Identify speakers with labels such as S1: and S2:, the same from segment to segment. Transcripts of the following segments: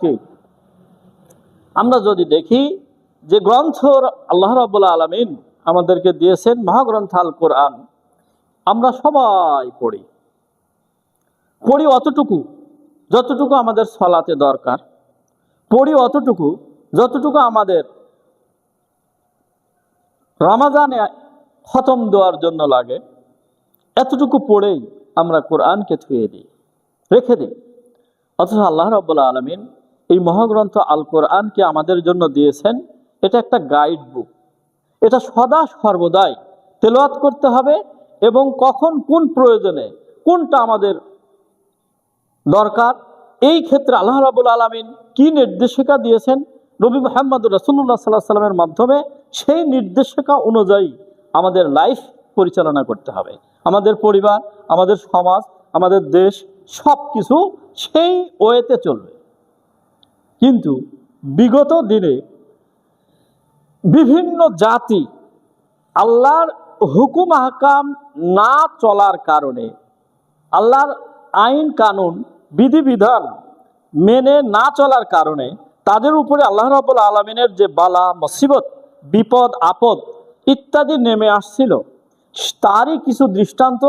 S1: আজকে আমরা যদি দেখি যে গ্রন্থ আল্লাহ রাবুল্লাহ আলমিন আমাদেরকে দিয়েছেন মহাগ্রন্থ আল কোরআন, আমরা সবাই পড়ি। পড়ি অতটুকু, যতটুকু আমাদের সলাতে দরকার। পড়ি অতটুকু, যতটুকু আমাদের রমাজানে খতম দেওয়ার জন্য লাগে, এতটুকু পড়েই আমরা কোরআনকে থুয়ে দিই, রেখে দিই। অথচ আল্লাহ রব্বুল্লা আলমিন এই মহাগ্রন্থ আল কোরআনকে আমাদের জন্য দিয়েছেন। এটা একটা গাইড বুক এটা সদা সর্বদাই তেলাওয়াত করতে হবে এবং কখন কোন প্রয়োজনে কোনটা আমাদের দরকার। এই ক্ষেত্রে আল্লাহ রাবুল আলমিন কি নির্দেশিকা দিয়েছেন? নবী মোহাম্মদ রসুল্লাহ সাল্লাহ সাল্লামের মাধ্যমে সেই নির্দেশিকা অনুযায়ী আমাদের লাইফ পরিচালনা করতে হবে। আমাদের পরিবার, আমাদের সমাজ, আমাদের দেশ সব কিছু সেই ওয়েতে চলবে। কিন্তু বিগত দিনে বিভিন্ন জাতি আল্লাহর হুকুম হাকাম না চলার কারণে আল্লাহর আইন কানুন, বিধিবিধান মেনে না চলার কারণে তাদের উপরে আল্লাহ রাবুল আলমিনের যে বালা, মুসিবত, বিপদ, আপদ ইত্যাদি নেমে আসছিল, তারই কিছু দৃষ্টান্ত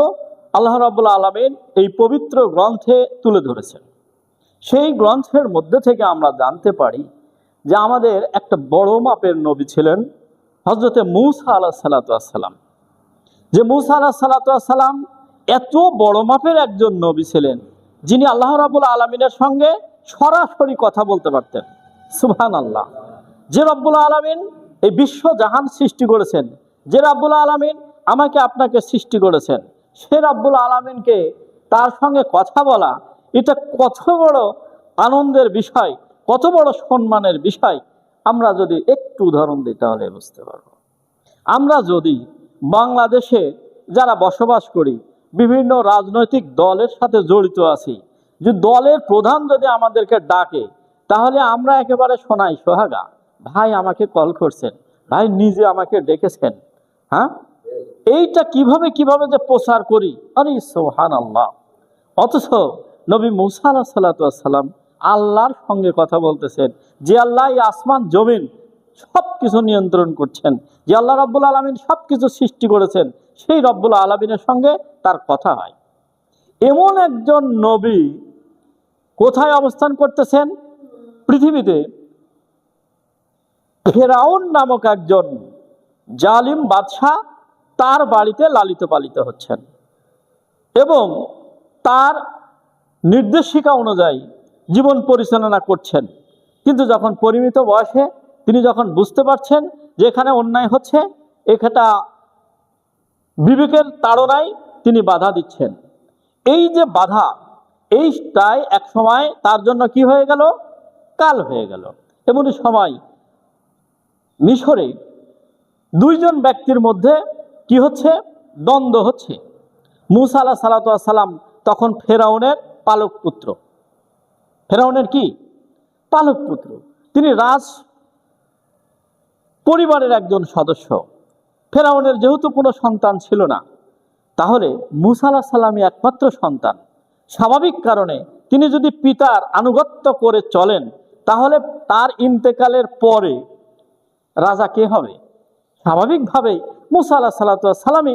S1: আল্লাহ রাবুল আলমিন এই পবিত্র গ্রন্থে তুলে ধরেছেন। সেই গ্রন্থের মধ্যে থেকে আমরা জানতে পারি যে আমাদের একটা বড় মাপের নবী ছিলেন হজরতে মুসা আল্লাহ সাল্লাতাম যে মুসা আল্লাহ সাল্লাতাম এত বড় মাপের একজন নবী ছিলেন যিনি আল্লাহ রাবুল আলমিনের সঙ্গে সরাসরি কথা বলতে পারতেন। সুহান আল্লাহ যে রব্বুল আলমিন এই বিশ্ব জাহান সৃষ্টি করেছেন, যে রাব্বুল আলমিন আমাকে আপনাকে সৃষ্টি করেছেন, সে রাব্বুল আলমিনকে তার সঙ্গে কথা বলা এটা কত বড় আনন্দের বিষয়, কত বড় সম্মানের বিষয়, আমরা যদি একটু উদাহরণ দিই তাহলে বুঝতে পারব। আমরা যদি বাংলাদেশে যারা বসবাস করি, বিভিন্ন রাজনৈতিক দলের সাথে জড়িত আছি, যে দলের প্রধান যদি আমাদেরকে ডাকে, তাহলে আমরা একেবারে শোনাই সোহাগা। ভাই আমাকে কল করছেন, ভাই নিজে আমাকে ডেকেছেন হ্যাঁ? এইটা কীভাবে কীভাবে যে প্রচার করি? আরে সোহান আল্লাহ অথচ নবী মুসা আল্লাহ সাল্লাতাম আল্লাহর সঙ্গে কথা বলতেছেন। যে আল্লাহ আসমান, জমিন সব কিছু নিয়ন্ত্রণ করছেন, যে আল্লাহ রব্বুল আলমিন সব কিছু সৃষ্টি করেছেন, সেই রব্বুল আলমিনের সঙ্গে তার কথা হয়। এমন একজন নবী কোথায় অবস্থান করতেছেন? পৃথিবীতে। ফেরাউন নামক একজন জালিম বাদশাহ তার বাড়িতে লালিত পালিত হচ্ছেন এবং তার নির্দেশিকা অনুযায়ী জীবন পরিচালনা করছেন। কিন্তু যখন পরিমিত বয়সে তিনি যখন বুঝতে পারছেন যে এখানে অন্যায় হচ্ছে, এখানটা বিবেকের তাড়নায় তিনি বাধা দিচ্ছেন। এই যে বাধা, এইটাই এক সময় তার জন্য কি হয়ে গেল? কাল হয়ে গেল। এমনই সময় মিশরে দুইজন ব্যক্তির মধ্যে কি হচ্ছে? দ্বন্দ্ব হচ্ছে। মুসা আলাহ সালাতাম তখন ফেরাউনের পালক পুত্র। ফেরাউনের কি? পালক পুত্র। তিনি রাজ পরিবারের একজন সদস্য। ফেরাউনের যেহেতু কোনো সন্তান ছিল না, তাহলে মুসা আলাহ সাল্লামই একমাত্র সন্তান। স্বাভাবিক কারণে তিনি যদি পিতার আনুগত্য করে চলেন, তাহলে তার ইন্তেকালের পরে রাজা কে হবে? স্বাভাবিকভাবেই মুসা আল্লাহ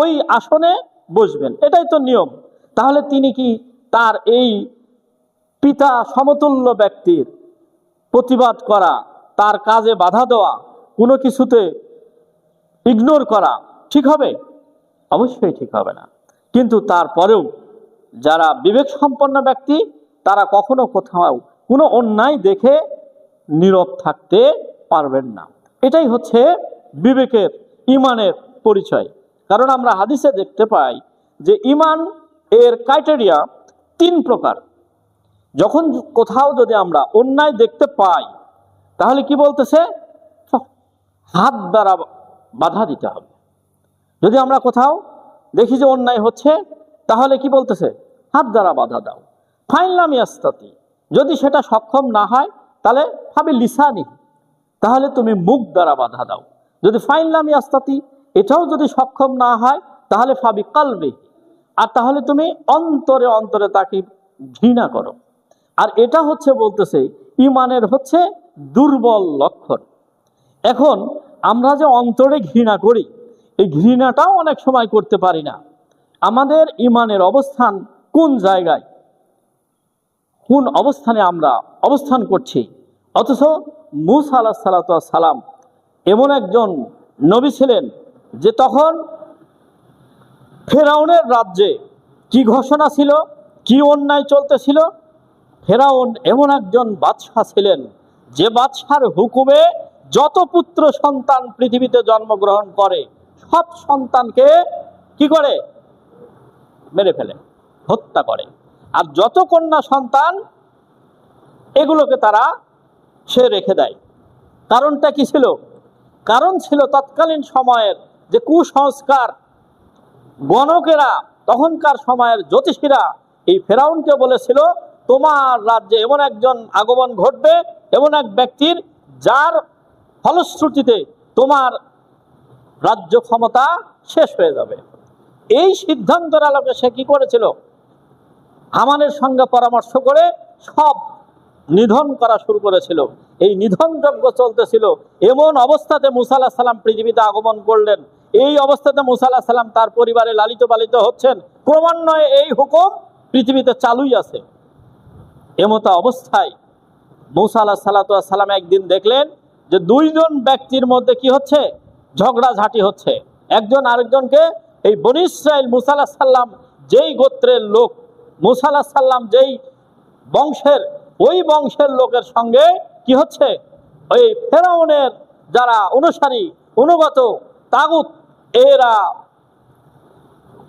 S1: ওই আসনে বসবেন। এটাই তো নিয়ম। তাহলে তিনি কি তার এই পিতা সমতুল্য ব্যক্তির প্রতিবাদ করা, তার কাজে বাধা দেওয়া, কোনো কিছুতে ইগনোর করা ঠিক হবে? অবশ্যই ঠিক হবে না। কিন্তু তারপরেও যারা বিবেক সম্পন্ন ব্যক্তি, তারা কখনো কোথাও কোনো অন্যায় দেখে নীরব থাকতে পারবেন না। এটাই হচ্ছে বিবেকের, ইমানের পরিচয়। কারণ আমরা হাদিসে দেখতে পাই যে ইমান এর ক্রাইটেরিয়া তিন প্রকার। যখন কোথাও যদি আমরা অন্যায় দেখতে পাই, তাহলে কি বলতেছে? হাত দ্বারা বাধা দিতে হবে। যদি আমরা কোথাও দেখি যে অন্যায় হচ্ছে, তাহলে কি বলতেছে? হাত দ্বারা বাধা দাও। ফাইনলাম ইয়াস্তাতি, যদি সেটা সক্ষম না হয়, তাহলে ভাবি লিসানি, তাহলে তুমি মুখ দ্বারা বাধা দাও। যদি ফাইনলাম ইয়াস্তাতি, এটাও যদি সক্ষম না হয়, তাহলে ফাবি কালবে আর তাহলে তুমি অন্তরে অন্তরে তাকে ঘৃণা করো। আর এটা হচ্ছে বলতেছে, ইমানের হচ্ছে দুর্বল লক্ষণ। এখন আমরা যে অন্তরে ঘৃণা করি, এই ঘৃণাটাও অনেক সময় করতে পারি না। আমাদের ইমানের অবস্থান কোন জায়গায়? কোন অবস্থানে আমরা অবস্থান করছি? অথচ মুসা আলাহ সালাম এমন একজন নবী ছিলেন যে তখন ফেরাউনের রাজ্যে কি ঘোষণা ছিল, কি অন্যায় চলতেছিল? ফেরাউন এমন একজন বাদশাহ ছিলেন, যে বাদশার হুকুমে যত পুত্র সন্তান পৃথিবীতে জন্মগ্রহণ করে, সব সন্তানকে কি করে? মেরে ফেলে, হত্যা করে। আর যত কন্যা সন্তান, এগুলোকে তারা সে রেখে দেয়। কারণটা কি ছিল? কারণ ছিল তৎকালীন সময়ের যে কুসংস্কার গণকেরা তখনকার সময়ের জ্যোতিষীরা এই ফেরাউনকে বলেছিল, তোমার রাজ্যে এমন একজন আগমন ঘটবে, এমন এক ব্যক্তির যার ফলশ্রুতিতে তোমার রাজ্য ক্ষমতা শেষ হয়ে যাবে। এই সিদ্ধান্তের আলোকে সে কি করেছিল? হামানের সঙ্গে পরামর্শ করে সব নিধন করা শুরু করেছিল। এই নিধন যজ্ঞ চলতেছিল। এমন অবস্থাতে মুসা আলাহ সাল্লাম পৃথিবীতে আগমন করলেন। এই অবস্থাতে মুসা আলাহ সাল্লাম তার পরিবারে লালিত পালিত হচ্ছেন। ক্রমান্বয়ে এই হুকুম পৃথিবীতে চালুই আছে। এমতো অবস্থায় মুসা আলাহ সাল্লা সাল্লাম একদিন দেখলেন যে দুইজন ব্যক্তির মধ্যে কি হচ্ছে? ঝগড়াঝাটি হচ্ছে। একজন আরেকজনকে এই বনি ইসরায়েল মুসা সাল্লাম যেই গোত্রের লোক, মুসা আলাহ সাল্লাম যেই বংশের, ওই বংশের লোকের সঙ্গে কি হচ্ছে? ওই ফেরাউনের যারা অনুসারী, অনুগত, তাগুত এরা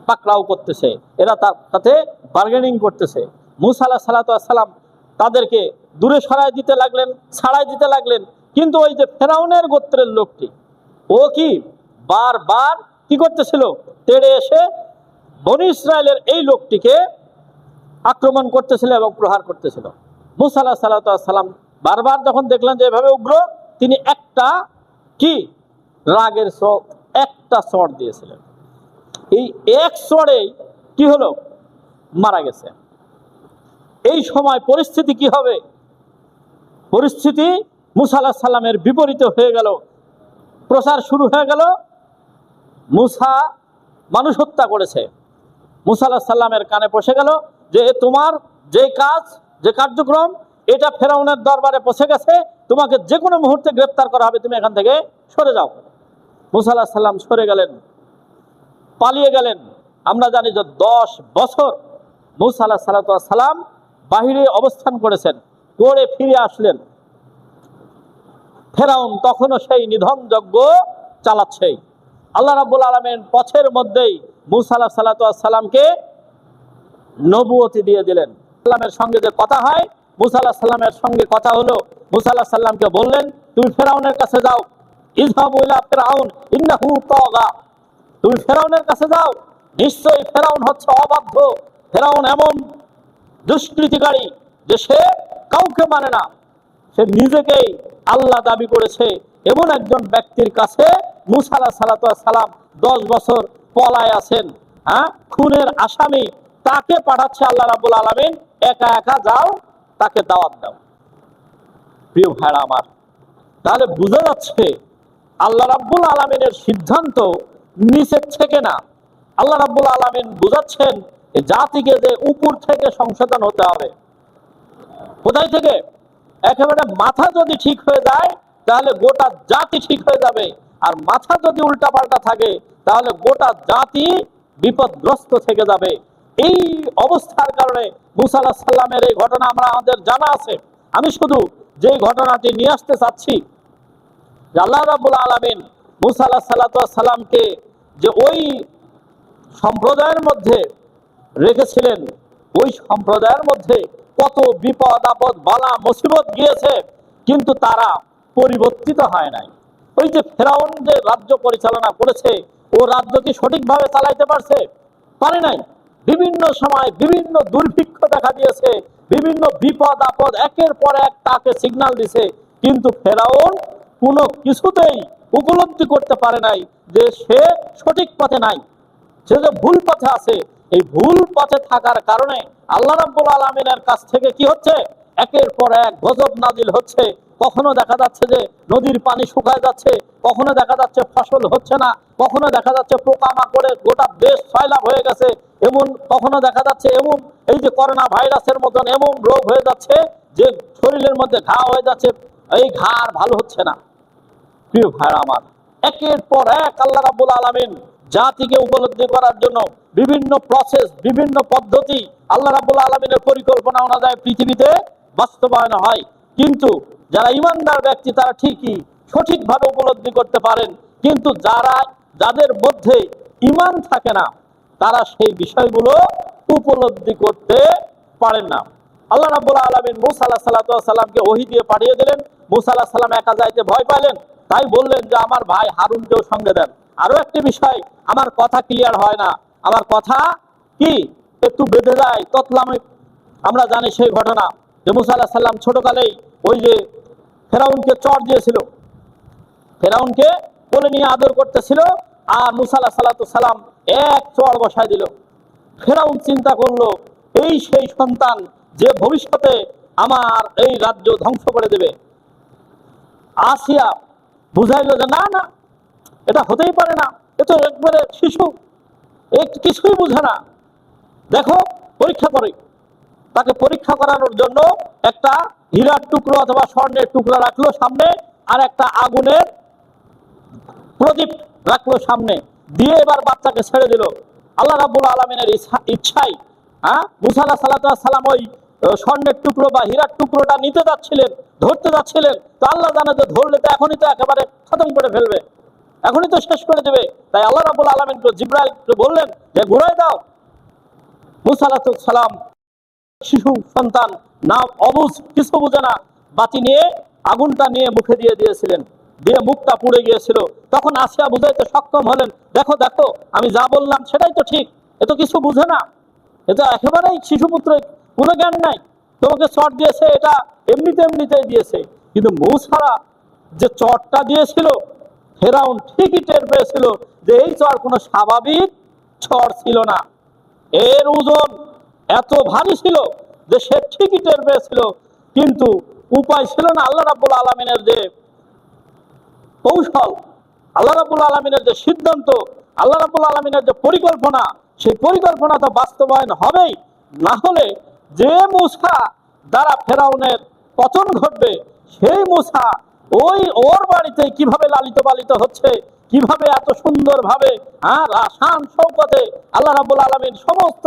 S1: পাকড়াও করতেছে, এরা সাথে বার্গেনিং করতেছে। মুসা আলাহ সাল্লাম তাদেরকে দূরে সরাই দিতে লাগলেন ছাড়াই দিতে লাগলেন, কিন্তু ওই যে ফেরাউনের গোত্রের লোকটি, ও কি বারবার কি করতেছিল? তেড়ে এসে বনি ইসরায়েলের এই লোকটিকে আক্রমণ করতেছিল এবং প্রহার করতেছিল। মুসা আলাহ সাল্লাম বারবার যখন দেখলেন যে এভাবে উগ্র, তিনি একটা কি? রাগের চর একটা চর দিয়েছিলেন। এই এক চড়েই কি হলো? মারা গেছে। এই সময় পরিস্থিতি কি হবে? পরিস্থিতি মুসা আলাহ সাল্লামের বিপরীতে হয়ে গেল। প্রচার শুরু হয়ে গেল। মুসা মানুষ হত্যা করেছে। মুসা সাল্লামের কানে পৌঁছে গেল যে তোমার যে কাজ, যে কার্যক্রম, এটা ফেরাউনের দরবারে পৌঁছে গেছে। তোমাকে যে কোনো মুহূর্তে গ্রেপ্তার করা হবে। তুমি এখান থেকে সরে যাও। মুসা আলাহ সাল্লাম সরে গেলেন, পালিয়ে গেলেন। আমরা জানি যে দশ বছর মুসা আলাহ সাল্লাম বাহিরে অবস্থান করেছেন, করে ফিরে আসলেন। ফেরাউন তখনও সেই নিধন যজ্ঞ চালাচ্ছেই। আল্লাহ রাবুল আলমেন পথের মধ্যেই মুসা আলাহ সাল্লাতামকে নবুয়তি দিয়ে দিলেন। সাল্লামের সঙ্গে যে কথা হয়, মুসা আল্লাহ সাল্লামের সঙ্গে কথা হলো, মুসা আল্লাহ সাল্লামকে বললেন, তুমি ফেরাউনের কাছে যাও। ইজহাবুল্লাহ ফেরাউন ইন্নাহু তগা। তুমি ফেরাউনের কাছে যাও, নিশ্চয়ই ফেরাউন হচ্ছে অবাধ্য। ফেরাউন এমন দুষ্কৃতিকারী যে সে কাউকে মানে না। সে নিজেকেই আল্লাহ দাবি করেছে। এমন একজন ব্যক্তির কাছে মুসালা সালাত সালাম দশ বছর পলায় আছেন। হ্যাঁ? খুনের আসামি তাকে পাঠাচ্ছে আল্লাহ রাবুল আলমিন, একা একা যাও, তাকে দাওয়াত দাও। প্রিয় ভাইরা আমার, তাহলে বোঝা যাচ্ছে আল্লাহ রাব্বুল আলমিনের সিদ্ধান্ত নিচের থেকে না। আল্লাহ রাব্বুল আলমিন বুঝাচ্ছেন জাতিকে যে উপর থেকে সংশোধন হতে হবে। কোথায় থেকে? একেবারে মাথা যদি ঠিক হয়ে যায়, তাহলে গোটা জাতি ঠিক হয়ে যাবে। আর মাথা যদি উল্টাপাল্টা থাকে, তাহলে গোটা জাতি বিপদগ্রস্ত থেকে যাবে। এই অবস্থার কারণে মুসা আলাহ সাল্লামের এই ঘটনা আমরা আমাদের জানা আছে। আমি শুধু যে ঘটনাটি নিয়ে আসতে চাচ্ছি আল্লাহ রাবুল আলমিন মুসা আল্লাহ সাল্লা যে ওই সম্প্রদায়ের মধ্যে রেখেছিলেন, ওই সম্প্রদায়ের মধ্যে কত বিপদ, আপদ, বালা, মুসিবত গিয়েছে, কিন্তু তারা পরিবর্তিত হয় নাই। ওই যে ফেরাউন যে রাজ্য পরিচালনা করেছে, ও রাজ্য কি সঠিকভাবে চালাইতে পারছে? পারে নাই। বিভিন্ন সময় বিভিন্ন দুর্ভিক্ষ দেখা দিয়েছে, বিভিন্ন বিপদ, আপদ, একের পর এক তাকে সিগনাল দিছে, কিন্তু ফেরাউন কোনো কিছুতেই উপলব্ধি করতে পারে নাই যে সে সঠিক পথে নাই। সে যে ভুল পথে আছে, এই ভুল পথে থাকার কারণে আল্লাহ রাব্বুল আলমিনের কাছ থেকে কি হচ্ছে? একের পর এক গজব নাজিল হচ্ছে। কখনো দেখা যাচ্ছে যে নদীর পানি শুকায় যাচ্ছে, কখনো দেখা যাচ্ছে ফসল হচ্ছে না, কখনো দেখা যাচ্ছে পোকামাকড়ে গোটা দেশ ছয়লাভ হয়ে গেছে, এমন কখনো দেখা যাচ্ছে এমন, এই যে করোনা ভাইরাসের মতন এমন রোগ হয়ে যাচ্ছে যে শরীরের মধ্যে ঘা হয়ে যাচ্ছে, এই ঘা আর ভালো হচ্ছে না। প্রিয় ভাইরা আমার, একের পর এক আল্লাহ রাব্বুল আলামিন জাতিকে উপলব্ধি করার জন্য বিভিন্ন প্রসেস বিভিন্ন পদ্ধতি আল্লাহ রাব্বুল আলামিনের পরিকল্পনা অনুযায়ী পৃথিবীতে বাস্তবায়ন হয়। কিন্তু যারা ইমানদার ব্যক্তি, তারা ঠিকই সঠিকভাবে উপলব্ধি করতে পারেন। কিন্তু যারা, যাদের মধ্যে ইমান থাকে না, তারা সেই বিষয়গুলো উপলব্ধি করতে পারেন না। আল্লাহ রাব্বুল আলামিন মুসা আলাহ সাল্লামকে ওহি দিয়ে পাঠিয়ে দিলেন। মুসা আলাহ সাল্লাম একা যাইতে ভয় পাইলেন। তাই বললেন যে, আমার ভাই হারুনকেও সঙ্গে দেন। আরও একটি বিষয়, আমার কথা ক্লিয়ার হয় না। আমার কথা কি? একটু বেঁধে যায় তৎলামে। আমরা জানি সেই ঘটনা যে মুসা আলাহ সাল্লাম ছোটকালেই ওই যে ফেরাউনকে চর দিয়েছিল। ফেরাউনকে কোলে নিয়ে আদর করতেছিল আর মুসা আলাহ সাল্লাম এক চর বসায় দিল। ফেরাউন চিন্তা করল, এই সেই সন্তান যে ভবিষ্যতে আমার এই রাজ্য ধ্বংস করে দেবে। আসিয়া বুঝাইলো যে না না, এটা হতেই পারে না। এ তো একবারে শিশু, এ কিছুই বুঝে না। দেখো, পরীক্ষা করে। তাকে পরীক্ষা করানোর জন্য একটা হীরার টুকরো অথবা স্বর্ণের টুকরো রাখল সামনে আর একটা আগুনের প্রদীপ রাখল সামনে। দিয়ে এবার বাচ্চাকে ছেড়ে দিল। আল্লাহ রাবুল আলমিনের ইচ্ছাই হ্যাঁ? মুসাল্লাহ সাল্লাহ সাল্লাম ওই স্বর্ণের টুকরো বা হীরার টুকরোটা নিতে যাচ্ছিলেন, ধরতে যাচ্ছিলেন, তো আল্লাহ জানে যে ধরলে তো এখনই তো একেবারে খতম করে ফেলবে, এখনই তো শেষ করে দেবে। তাই আল্লাহ রাবুল আলমিনকে জিব্রাইলকে বললেন যে, ঘুরাই দাও। মুসাল্লাহ সালাম, শিশু, সন্তান না অবুঝ, কিছু বুঝে না, বাতি নিয়ে, আগুনটা নিয়ে মুখে দিয়ে দিয়েছিলেন, দিয়ে মুখটা পুড়ে গিয়েছিল। তখন আসিয়া বুঝাইতে সক্ষম হলেন, দেখো দেখো, আমি যা বললাম সেটাই তো ঠিক, এ তো কিছু বুঝে না এটা একেবারেই শিশুপুত্র কোনো জ্ঞান নাই। তোমাকে চট দিয়েছে, এটা এমনিতে এমনিতেই দিয়েছে। কিন্তু মৌসারা যে চটটা দিয়েছিল, ফেরাউন ঠিকই টের পেয়েছিল যে এই চর কোনো স্বাভাবিক চর ছিল না। এর ওজন এত ভারী ছিল যে সে ঠিকই টের পেয়েছিল। কিন্তু উপায় ছিল না আল্লাহ রাব্বুল আলমিনের যে কৌশল, আল্লাহ রাবুল আলমিনের যে সিদ্ধান্ত, আল্লাহ রাবুল আলমিনের যে পরিকল্পনা, সেই পরিকল্পনা তো বাস্তবায়ন হবেই। না হলে যে মুসা দ্বারা ফেরাউনের পতন ঘটবে, সেই মুসা ওই ওর বাড়িতে কীভাবে লালিত পালিত হচ্ছে, কীভাবে এত সুন্দরভাবে, আর আসান শৌকতে আল্লাহ রাবুল আলমিন সমস্ত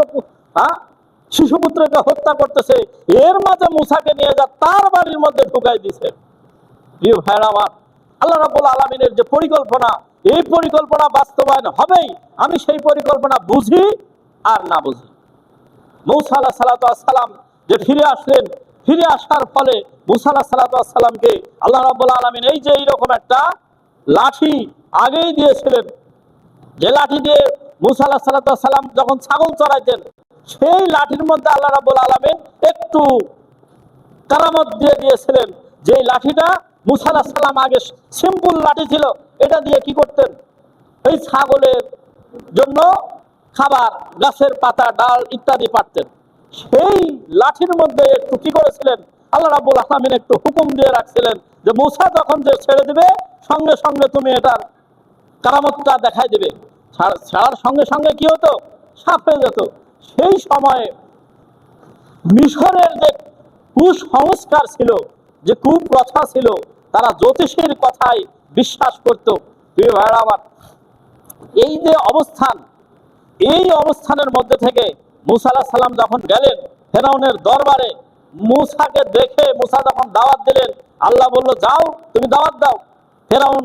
S1: শিশুপুত্রকে হত্যা করতেছে, এর মাঝে মুসাকে নিয়ে যা তার বাড়ির মধ্যে ঢুকাই দিছে। প্রিয় ভাইরা আমার, আল্লাহ রাব্বুল আলমিনের যে পরিকল্পনা, এই পরিকল্পনা বাস্তবায়ন হবেই, আমি সেই পরিকল্পনা বুঝি আর না বুঝি। মৌসা আল্লাহ সালাম যে ফিরে আসলেন, ফিরে আসার ফলে মুসা আল্লাহ সালাতামকে আল্লাহ রাব্বুল আলমিন এই যে এইরকম একটা লাঠি আগেই দিয়েছিলেন। যে লাঠি দিয়ে মুসা আল্লাহ সালাম যখন ছাগল চড়াইতেন, সেই লাঠির মধ্যে আল্লাহ রাব্বুল আলমিন একটু কারামত দিয়ে দিয়েছিলেন। যে লাঠিটা মুসা আলাহ সাল্লাম আগে সিম্পল লাঠি ছিল, এটা দিয়ে কি করতেন? এই ছাগলের জন্য খাবার, গাছের পাতা, ডাল ইত্যাদি পারতেন। সেই লাঠির মধ্যে একটু কি করেছিলেন? আল্লাহ রাবুল আলমিন একটু হুকুম দিয়ে রাখছিলেন যে, মুসা যখন যে ছেড়ে দিবে, সঙ্গে সঙ্গে তুমি এটার কারামতটা দেখাই দেবে। ছাড়- ছাড়ার সঙ্গে সঙ্গে কি হতো? সাপ হয়ে যেত। সেই সময়ে মিশরের যে কুসংস্কার ছিল, যে কুপ্রথা ছিল, তারা জ্যোতিষীর কথায় বিশ্বাস করত। প্রিয় আমার, এই যে অবস্থান এই অবস্থানের মধ্যে থেকে মুসা সাল্লাম যখন গেলেন, ফেরাউনের দরবারে, মুসাকে দেখে মুসা যখন দাওয়াত দিলেন, আল্লাহ বলল, যাও, তুমি দাওয়াত দাও। ফেরাউন,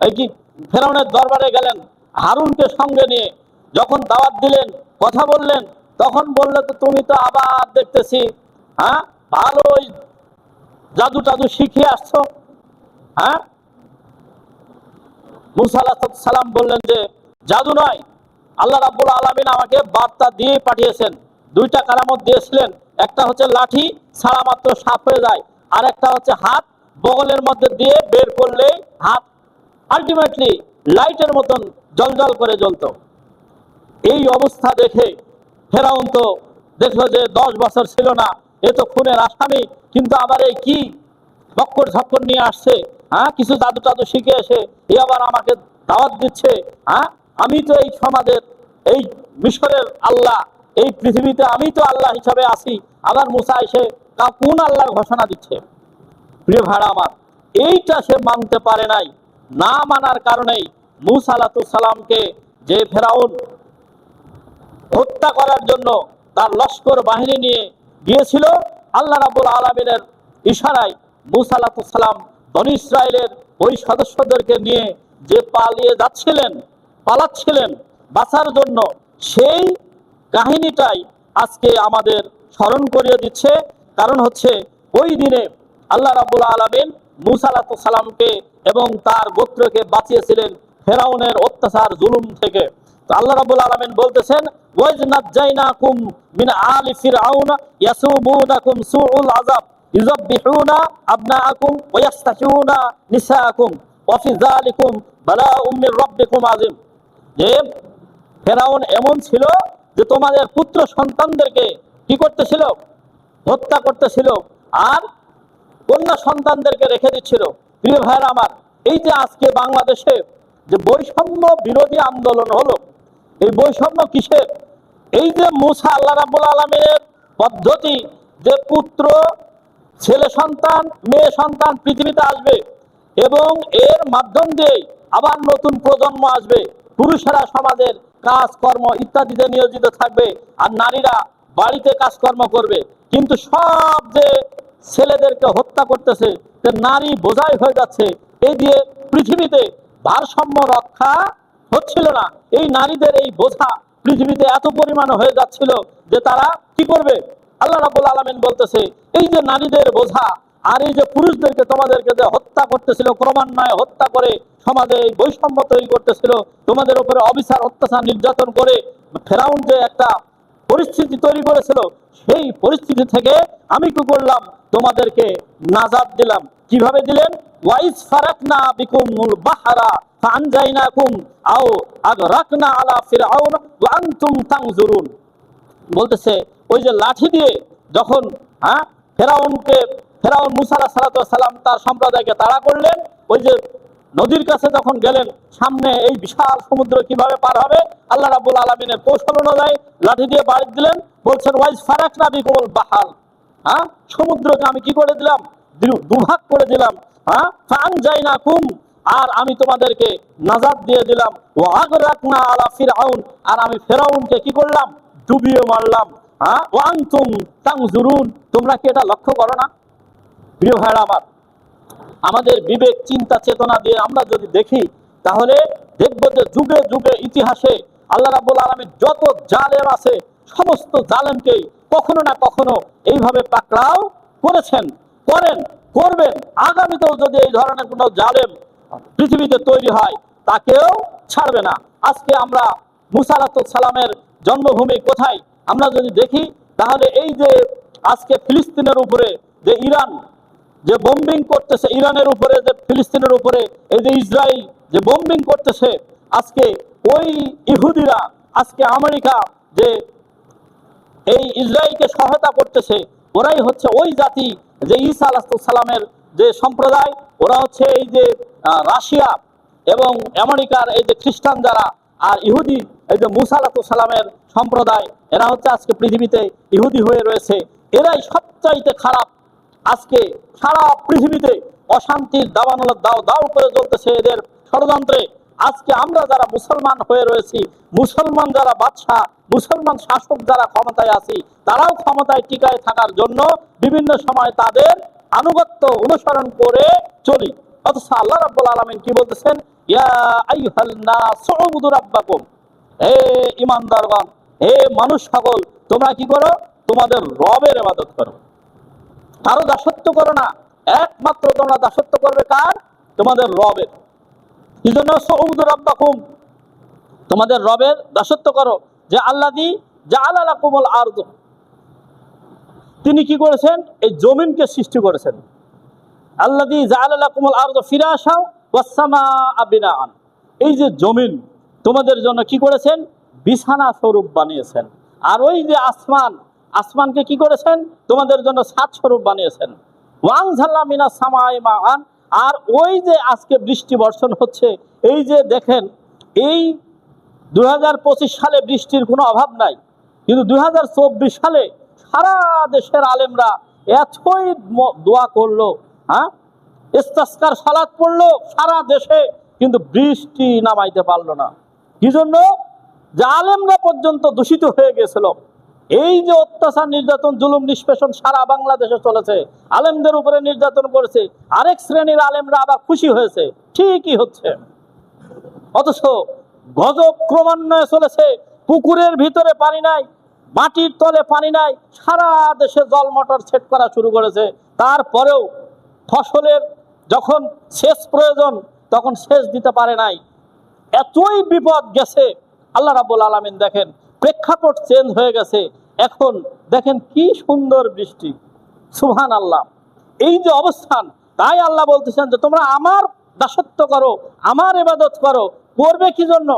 S1: এই কি, ফেরাউনের দরবারে গেলেন, হারুনকে সঙ্গে নিয়ে। যখন দাওয়াত দিলেন, কথা বললেন, তখন বললে, তো তুমি তো আবার দেখতেছি হ্যাঁ? ভালোই জাদু টাদু শিখে আসছো হ্যাঁ? মুসা সালাম বললেন যে, জাদু নয় আল্লাহ রাব্বুল আলমিন আমাকে বার্তা দিয়ে পাঠিয়েছেন। দুইটা কারামত দিয়েছিলেন। একটা হচ্ছে লাঠি, ছাড়া মাত্র সাপ হয়ে যায়। আর একটা হচ্ছে হাত, বগলের মধ্যে দিয়ে বের করলে হাত আলটিমেটলি লাইটের মতন জলজল করে জ্বলতো। এই অবস্থা দেখে ফেরাউন তো দেখল যে দশ বছর ছিল না, এ তো খুনের আসামি, কিন্তু আবার এই কি বক্কর ঝক্কর নিয়ে আসছে হ্যাঁ? কিছু জাদু টাদু শিখে এসে, এ আবার আমাকে দাওয়াত দিচ্ছে হ্যাঁ? আমি তো এই সমাজের, এই মিশরের আল্লাহ, এই পৃথিবীতে আমি তো আল্লাহ হিসাবে আসি আবার মুসা এসে কা- কোন আল্লাহর ঘোষণা দিচ্ছে? প্রিয় ভাড়া আমার, এইটা সে মানতে পারে নাই। না মানার কারণেই মুসা সালামকে যে ফেরাউন হত্যা করার জন্য তার লস্কর বাহিনী নিয়ে গিয়েছিল, আল্লাহ রাবুল আলমিনের ইশারায় মুসা সালাম বনি ইসরায়েলের ওই সদস্যদেরকে নিয়ে যে পালিয়ে যাচ্ছিলেন পালাচ্ছিলেন বাঁচার জন্য। সেই কাহিনীটাই আজকে আমাদের স্মরণ করিয়ে দিচ্ছে। কারণ হচ্ছে ওই দিনে আল্লাহ রাবুল আলমিন মুসা সালামকে এবং তার গোত্রকে বাঁচিয়েছিলেন ফেরাউনের অত্যাচার, জুলুম থেকে। আল্লাহ রাবুল আলমিন বলতেছেন নাজ্জাইনাকুম মিন আলি যে ফেরাউন এমন ছিল যে তোমাদের পুত্র সন্তানদেরকে কি করতেছিল? হত্যা করতেছিল আর কন্যা সন্তানদেরকে রেখে দিচ্ছিল। প্রিয় ভাইয়েরা আমার, এই যে আজকে বাংলাদেশে যে বৈষম্য বিরোধী আন্দোলন হলো, এই বৈষম্য কিসের? এই যে মুসা আল্লাহ রাবুল আলমের পদ্ধতি যে পুত্র, ছেলে সন্তান, মেয়ে সন্তান পৃথিবীতে আসবে এবং এর মাধ্যম দিয়ে আবার নতুন প্রজন্ম আসবে। পুরুষেরা সমাজের কাজকর্ম ইত্যাদিতে নিয়োজিত থাকবে আর নারীরা বাড়িতে কাজকর্ম করবে। কিন্তু সব যে ছেলেদেরকে হত্যা করতেছে যে নারী বোঝাই হয়ে যাচ্ছে এই দিয়ে পৃথিবীতে ভারসাম্য রক্ষা হচ্ছিল না। এই নারীদের এই বোঝা পৃথিবীতে এত পরিমাণে হয়ে যাচ্ছিল যে তারা কি করবে? আল্লাহ রাবুল আলমিন বলতেছে, এই যে নারীদের বোঝা আর এই যে পুরুষদেরকে তোমাদেরকে যে হত্যা করতেছিল, ক্রমান্বয়ে হত্যা করে সমাজে এই বৈষম্য তৈরি করতেছিল। তোমাদের উপরে অবিচার, অত্যাচার, নির্যাতন করে ফেরাউন যে একটা পরিস্থিতি তৈরি করেছিল, সেই পরিস্থিতি থেকে আমি কি করলাম? তোমাদেরকে নাজাদ দিলাম। কীভাবে দিলেন? ওয়াইস ফারাকনা বিকুমুল বাহারা, ফানজাইনাকুম আও আগ আগরাকনা আলা ফিরআউন ওয়া আনতুম তানজুরুন। বলতেছে, ওই যে লাঠি দিয়ে যখন হ্যাঁ ফেরাউনকে, ফেরাউন মুসা সালাম তার সম্প্রদায়কে তাড়া করলেন, ওই যে নদীর কাছে যখন গেলেন, সামনে এই বিশাল সমুদ্র কীভাবে পার হবে, আল্লাহ রাবুল আলমিনের কৌশল অনুযায়ী লাঠি দিয়ে বাড়ি দিলেন, বলছেন, ওয়াইজ ফারাক না বিকমল বাহাল হ্যাঁ? সমুদ্রকে আমি কি করে দিলাম? দুভাগ করে দিলাম। হ্যাঁ? যাই না কুম আর আমি তোমাদেরকে নাজাদ দিয়ে দিলাম। ও আগরাক না আলা ফিরআউন। আর আমি ফেরাউনকে কি করলাম? ডুবিয়ে মারলাম। হ্যাঁ? ওয়াং তুম তাং জুরুন তোমরা কি এটা লক্ষ্য করো না? প্রিয় ভাইরা আমার আমাদের বিবেক, চিন্তা, চেতনা দিয়ে আমরা যদি দেখি, তাহলে দেখব যে যুগে যুগে ইতিহাসে আল্লাহ রাবুল আলমীর যত জালেম আছে, সমস্ত জালেমকেই কখনো না কখনো এইভাবে পাকড়াও করেছেন, করেন, করবেন। আগামীতেও যদি এই ধরনের কোনো জালেম পৃথিবীতে তৈরি হয়, তাকেও ছাড়বে না। আজকে আমরা মুসালাত সালামের জন্মভূমি কোথায়? আমরা যদি দেখি, তাহলে এই যে আজকে ফিলিস্তিনের উপরে যে ইরান যে বোম্বিং করতেছে ইরানের উপরে, যে ফিলিস্তিনের উপরে, এই যে ইসরায়েল যে বোম্বিং করতেছে, আজকে ওই ইহুদিরা, আজকে আমেরিকা যে এই ইসরায়েলকে সহায়তা করতেছে, ওরাই হচ্ছে ওই জাতি যে ঈসা সালামের যে সম্প্রদায়, ওরা হচ্ছে এই যে রাশিয়া এবং আমেরিকার এই যে খ্রিস্টান যারা আর ইহুদি, এই যে মুসা সালামের সম্প্রদায়, এরা হচ্ছে আজকে পৃথিবীতে ইহুদি হয়ে রয়েছে। এরাই সবচাইতে খারাপ আজকে সারা পৃথিবীতে অশান্তির দাবানল দাও দাও করে চলতেছে এদের ষড়যন্ত্রে। আজকে আমরা যারা মুসলমান হয়ে রয়েছি, মুসলমান যারা বাদশাহ, মুসলমান শাসক যারা ক্ষমতায় আছি, তারাও ক্ষমতায় টিকায় থাকার জন্য বিভিন্ন সময় তাদের আনুগত্য অনুসরণ করে চলি। অথচ আল্লাহ রাব্বুল আলামিন কি বলতেছেন? হে ইমানদারগণ, হে মানুষ সকল তোমরা কি করো? তোমাদের রবের ইবাদত করো। কারও দাসত্ব করো না। একমাত্র তোমরা দাসত্ব করবে কার? তোমাদের রবের। কি জন্য সৌদ রব্বাকুম, তোমাদের রবের দাসত্ব করো। যে আল্লাহ দি যা আল্লাহ কুমল আর্দ। তিনি কি করেছেন? এই জমিনকে সৃষ্টি করেছেন। আল্লাহ দি যা আল্লাহ কুমল আর্দ ফিরে আসাও ওয়াসামা আবিনা আন এই যে জমিন, তোমাদের জন্য কি করেছেন? বিছানা স্বরূপ বানিয়েছেন। আর ওই যে আসমান আসমানকে কি করেছেন? তোমাদের জন্য সাত স্বরূপ বানিয়েছেন। ওয়াং ঝাল্লা মিনা সামাই মান আর ওই যে আজকে বৃষ্টি বর্ষণ হচ্ছে, এই যে দেখেন, এই দুই সালে বৃষ্টির কোনো অভাব নাই। কিন্তু দুই হাজার চব্বিশ সালে সারা দেশের আলেমরা এতই ম- দোয়া করল হ্যাঁ? ইস্তাস্কার, সালাত পড়ল সারা দেশে, কিন্তু বৃষ্টি নামাইতে পারল না। কি জন্য? যে আলেমরা পর্যন্ত দূষিত হয়ে গেছিল। এই যে অত্যাচার, নির্যাতন, জুলুম, নিষ্পেষণ সারা বাংলাদেশে চলেছে। আলেমদের উপরে নির্যাতন করেছে। আরেক শ্রেণির আলেমরা আবার খুশি হয়েছে। ঠিকই হচ্ছে। অথচ গজব ক্রমান্বয়ে চলেছে। পুকুরের ভিতরে পানি নাই, মাটির তলে পানি নাই, সারা দেশে জল মোটর সেট করা শুরু করেছে। তারপরেও ফসলের যখন সেচ প্রয়োজন, তখন সেচ দিতে পারে নাই। এতই বিপদ গেছে। আল্লাহ রাবুল আলমিন দেখেন প্রেক্ষাপট চেঞ্জ হয়ে গেছে। এখন দেখেন কি সুন্দর বৃষ্টি। সুহান আল্লাহ এই যে অবস্থান, তাই আল্লাহ বলতেছেন যে তোমরা আমার দাসত্ব করো, আমার এবাদত করো, করবে কি জন্য?